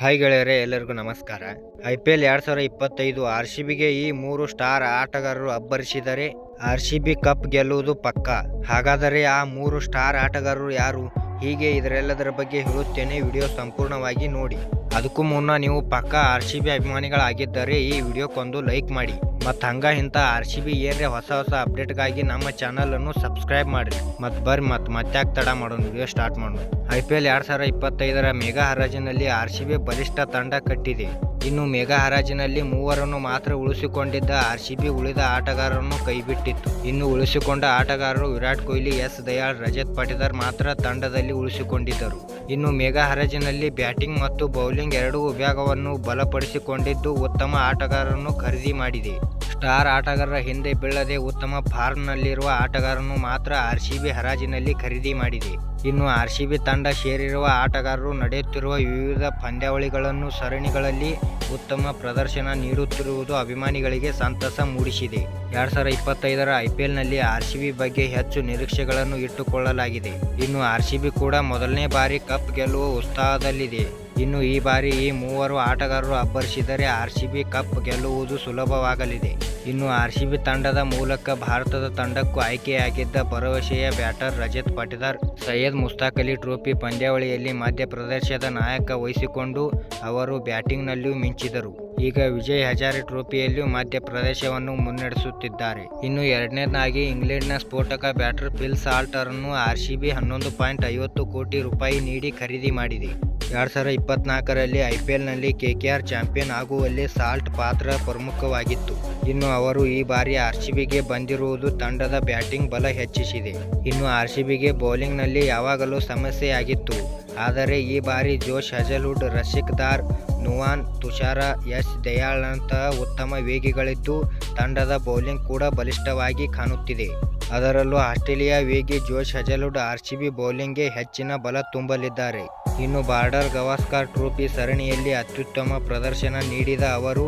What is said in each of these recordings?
Hi ಗೆಳೆಯರೆ, ಎಲ್ಲರಿಗೂ ನಮಸ್ಕಾರ. ಐ ಪಿ ಎಲ್ ಎರಡ್ ಸಾವಿರದ ಇಪ್ಪತ್ತೈದು ಆರ್ ಸಿ ಬಿಗೆ ಈ ಮೂರು ಸ್ಟಾರ್ ಆಟಗಾರರು ಅಬ್ಬರಿಸಿದರೆ ಆರ್ ಸಿ ಬಿ ಕಪ್ ಗೆಲ್ಲುವುದು ಪಕ್ಕ. ಹಾಗಾದರೆ ಆ ಮೂರು ಸ್ಟಾರ್ ಆಟಗಾರರು ಯಾರು? ಹೀಗೆ ಇದರೆಲ್ಲದರ ಬಗ್ಗೆ ಹೇಳುತ್ತೇನೆ. ವಿಡಿಯೋ ಸಂಪೂರ್ಣವಾಗಿ ನೋಡಿ. ಅದಕ್ಕೂ ಮುನ್ನ ನೀವು ಪಕ್ಕ ಆರ್ ಸಿ ಬಿ ಅಭಿಮಾನಿಗಳಾಗಿದ್ದರೆ ಈ ವಿಡಿಯೋಕ್ಕೊಂದು ಲೈಕ್ ಮಾಡಿ. ಮತ್ತು ಹಂಗ ಇಂಥ ಆರ್ ಸಿ ಬಿ ಏನ್ರಿ ಹೊಸ ಹೊಸ ಅಪ್ಡೇಟ್ಗಾಗಿ ನಮ್ಮ ಚಾನಲನ್ನು ಸಬ್ಸ್ಕ್ರೈಬ್ ಮಾಡಿರಿ. ಮತ್ತು ಬರ್ರಿ ಮತ್ತು ಮತ್ತ್ಯಾಕೆ ತಡ ಮಾಡೋಣ ವಿಡಿಯೋ ಸ್ಟಾರ್ಟ್ ಮಾಡೋಣ ಐ ಪಿ ಎಲ್ ಎರಡು ಸಾವಿರ ಇಪ್ಪತ್ತೈದರ ಮೆಗಾ ಹರಾಜಿನಲ್ಲಿ ಆರ್ ಸಿ ಬಿ ಬಲಿಷ್ಠ ತಂಡ ಕಟ್ಟಿದೆ. ಇನ್ನು ಮೆಗಾ ಹರಾಜಿನಲ್ಲಿ ಮೂವರನ್ನು ಮಾತ್ರ ಉಳಿಸಿಕೊಂಡಿದ್ದ ಆರ್ ಸಿ ಬಿ ಉಳಿದ ಆಟಗಾರರನ್ನು ಕೈಬಿಟ್ಟಿತ್ತು. ಇನ್ನು ಉಳಿಸಿಕೊಂಡ ಆಟಗಾರರು ವಿರಾಟ್ ಕೊಹ್ಲಿ, ಎಸ್ ದಯಾಳ್, ರಜತ್ ಪಾಟಿದಾರ್ ಮಾತ್ರ ತಂಡದಲ್ಲಿ ಉಳಿಸಿಕೊಂಡಿದ್ದರು. ಇನ್ನು ಮೆಗಾ ಹರಾಜಿನಲ್ಲಿ ಬ್ಯಾಟಿಂಗ್ ಮತ್ತು ಬೌಲಿಂಗ್ ಎರಡೂ ವಿಭಾಗವನ್ನು ಬಲಪಡಿಸಿಕೊಂಡಿದ್ದು ಉತ್ತಮ ಆಟಗಾರರನ್ನು ಖರೀದಿ ಮಾಡಿದೆ. ಸ್ಟಾರ್ ಆಟಗಾರರ ಹಿಂದೆ ಬೀಳದೆ ಉತ್ತಮ ಫಾರ್ಮ್ನಲ್ಲಿರುವ ಆಟಗಾರರನ್ನು ಮಾತ್ರ ಆರ್ ಸಿ ಬಿ ಹರಾಜಿನಲ್ಲಿ ಖರೀದಿ ಮಾಡಿದೆ. ಇನ್ನು ಆರ್ ಸಿ ಬಿ ತಂಡ ಸೇರಿರುವ ಆಟಗಾರರು ನಡೆಯುತ್ತಿರುವ ವಿವಿಧ ಪಂದ್ಯಾವಳಿಗಳನ್ನು ಸರಣಿಗಳಲ್ಲಿ ಉತ್ತಮ ಪ್ರದರ್ಶನ ನೀಡುತ್ತಿರುವುದು ಅಭಿಮಾನಿಗಳಿಗೆ ಸಂತಸ ಮೂಡಿಸಿದೆ. ಎರಡ್ ಸಾವಿರದ ಇಪ್ಪತ್ತೈದರ ಐ ಪಿ ಎಲ್ನಲ್ಲಿ ಆರ್ ಸಿ ಬಿ ಬಗ್ಗೆ ಹೆಚ್ಚು ನಿರೀಕ್ಷೆಗಳನ್ನು ಇಟ್ಟುಕೊಳ್ಳಲಾಗಿದೆ. ಇನ್ನು ಆರ್ ಸಿ ಬಿ ಕೂಡ ಮೊದಲನೇ ಬಾರಿ ಕಪ್ ಗೆಲ್ಲುವ ಉತ್ಸಾಹದಲ್ಲಿದೆ. ಇನ್ನು ಈ ಬಾರಿ ಈ ಮೂವರು ಆಟಗಾರರು ಅಬ್ಬರಿಸಿದರೆ ಆರ್ ಕಪ್ ಗೆಲ್ಲುವುದು ಸುಲಭವಾಗಲಿದೆ. ಇನ್ನು ಆರ್ ತಂಡದ ಮೂಲಕ ಭಾರತದ ತಂಡಕ್ಕೂ ಆಯ್ಕೆಯಾಗಿದ್ದ ಭರವಸೆಯ ಬ್ಯಾಟರ್ ರಜತ್ ಪಟೇದಾರ್, ಸೈಯದ್ ಮುಸ್ತಾಕ್ ಅಲಿ ಟ್ರೋಫಿ ಪಂದ್ಯಾವಳಿಯಲ್ಲಿ ಮಧ್ಯಪ್ರದೇಶದ ನಾಯಕ ವಹಿಸಿಕೊಂಡು ಅವರು ಬ್ಯಾಟಿಂಗ್ನಲ್ಲಿಯೂ ಮಿಂಚಿದರು. ಈಗ ವಿಜಯ್ ಹಜಾರೆ ಟ್ರೋಫಿಯಲ್ಲೂ ಮಧ್ಯಪ್ರದೇಶವನ್ನು ಮುನ್ನಡೆಸುತ್ತಿದ್ದಾರೆ. ಇನ್ನು ಎರಡನೇದಾಗಿ ಇಂಗ್ಲೆಂಡ್ನ ಸ್ಫೋಟಕ ಬ್ಯಾಟರ್ ಫಿಲ್ ಸಾಲ್ಟರನ್ನು ಬಿ ಹನ್ನೊಂದು ಪಾಯಿಂಟ್ ಕೋಟಿ ರೂಪಾಯಿ ನೀಡಿ ಖರೀದಿ ಮಾಡಿದೆ. ಎರಡ್ ಸಾವಿರ ಇಪ್ಪತ್ನಾಲ್ಕರಲ್ಲಿ ಐ ಪಿ ಎಲ್ನಲ್ಲಿ ಕೆ ಕೆ ಆರ್ ಚಾಂಪಿಯನ್ ಆಗುವಲ್ಲಿ ಸಾಲ್ಟ್ ಪಾತ್ರ ಪ್ರಮುಖವಾಗಿತ್ತು. ಇನ್ನು ಅವರು ಈ ಬಾರಿ ಆರ್ ಸಿ ಬಿಗೆ ಬಂದಿರುವುದು ತಂಡದ ಬ್ಯಾಟಿಂಗ್ ಬಲ ಹೆಚ್ಚಿಸಿದೆ. ಇನ್ನು ಆರ್ ಸಿ ಬಿಗೆ ಬೌಲಿಂಗ್ನಲ್ಲಿ ಯಾವಾಗಲೂ ಸಮಸ್ಯೆಯಾಗಿತ್ತು. ಆದರೆ ಈ ಬಾರಿ ಜೋಶ್ ಹಜಲ್ವುಡ್ ರಶಿಕ್ ದಾರ್, ನುವಾನ್, ತುಷಾರ ಎಸ್ ದಯಾಳ್ನಂತಹ ಉತ್ತಮ ವೇಗಿಗಳಿದ್ದು ತಂಡದ ಬೌಲಿಂಗ್ ಕೂಡ ಬಲಿಷ್ಠವಾಗಿ ಕಾಣುತ್ತಿದೆ. ಅದರಲ್ಲೂ ಆಸ್ಟ್ರೇಲಿಯಾ ವೇಗಿ Josh Hazlewood R C B ಬೌಲಿಂಗ್ಗೆ ಹೆಚ್ಚಿನ ಬಲ ತುಂಬಲಿದ್ದಾರೆ. ಇನ್ನು ಬಾರ್ಡರ್ ಗವಾಸ್ಕರ್ ಟ್ರೋಫಿ ಸರಣಿಯಲ್ಲಿ ಅತ್ಯುತ್ತಮ ಪ್ರದರ್ಶನ ನೀಡಿದ ಅವರು,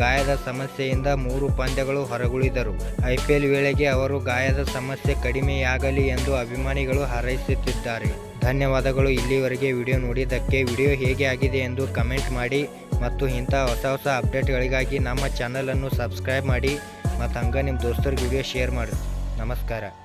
ಗಾಯದ ಸಮಸ್ಯೆಯಿಂದ ಮೂರು ಪಂದ್ಯಗಳು ಹೊರಗುಳಿದರು. ಐಪಿಎಲ್ ವೇಳೆಗೆ ಅವರು ಗಾಯದ ಸಮಸ್ಯೆ ಕಡಿಮೆಯಾಗಲಿ ಎಂದು ಅಭಿಮಾನಿಗಳು ಹಾರೈಸುತ್ತಿದ್ದಾರೆ. ಧನ್ಯವಾದಗಳು. ಇಲ್ಲಿವರೆಗೆ ವಿಡಿಯೋ ನೋಡಿದ್ದಕ್ಕೆ ವಿಡಿಯೋ ಹೇಗೆ ಆಗಿದೆ ಎಂದು ಕಮೆಂಟ್ ಮಾಡಿ ಮತ್ತು ಇಂಥ ಹೊಸ ಹೊಸ ಅಪ್ಡೇಟ್ಗಳಿಗಾಗಿ ನಮ್ಮ ಚಾನಲನ್ನು ಸಬ್ಸ್ಕ್ರೈಬ್ ಮಾಡಿ ಮತ್ತು ಹಂಗೆ ನಿಮ್ಮ ದೋಸ್ತರಿಗೆ ವಿಡಿಯೋ ಶೇರ್ ಮಾಡಿ. ನಮಸ್ಕಾರ.